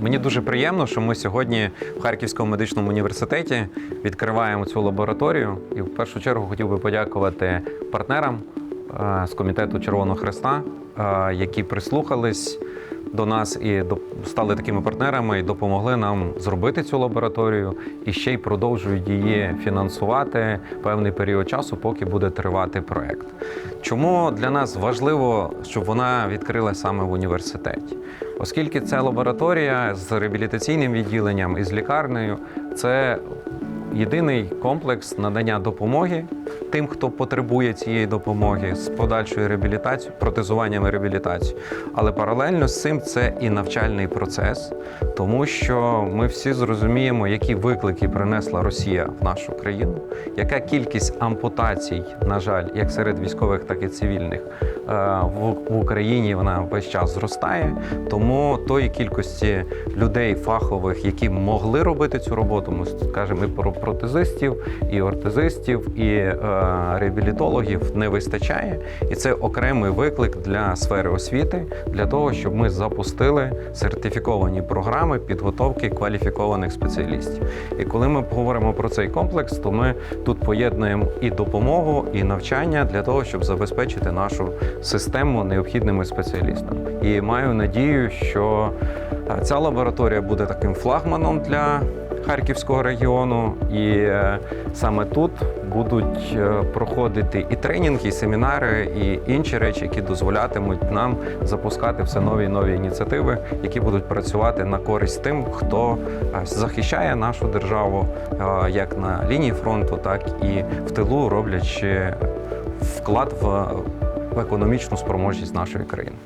Мені дуже приємно, що ми сьогодні в Харківському медичному університеті відкриваємо цю лабораторію. І в першу чергу хотів би подякувати партнерам е, з комітету Червоного Хреста, е, які прислухались до нас і стали такими партнерами і допомогли нам зробити цю лабораторію і ще й продовжують її фінансувати певний період часу, поки буде тривати проект. Чому для нас важливо, щоб вона відкрилася саме в університеті? Оскільки ця лабораторія з реабілітаційним відділенням і з лікарнею це єдиний комплекс надання допомоги тим, хто потребує цієї допомоги з подальшою реабілітацією, протезуванням і. Але паралельно з цим це і навчальний процес, тому що ми всі зрозуміємо, які виклики принесла Росія в нашу країну, яка кількість ампутацій, на жаль, як серед військових, так і цивільних е, в Україні вона весь час зростає. Тому тої кількості людей фахових, які могли робити цю роботу, ми скажемо і про протезистів, і ортезистів, і е, реабілітологів не вистачає. І це окремий виклик для сфери освіти, для того, щоб ми запустили сертифіковані програми підготовки кваліфікованих спеціалістів. І коли ми говоримо про цей комплекс, то ми тут поєднуємо і допомогу, і навчання для того, щоб забезпечити нашу систему необхідними спеціалістами. І маю надію, що е, ця лабораторія буде таким флагманом для Харківського регіону, і е, саме тут будуть е, проходити і тренінги, і семінари, і інші речі, які дозволятимуть нам запускати все нові і нові ініціативи, які будуть працювати на користь тим, хто е, захищає нашу державу як на лінії фронту, так і в тилу, роблячи вклад в економічну спроможність нашої країни.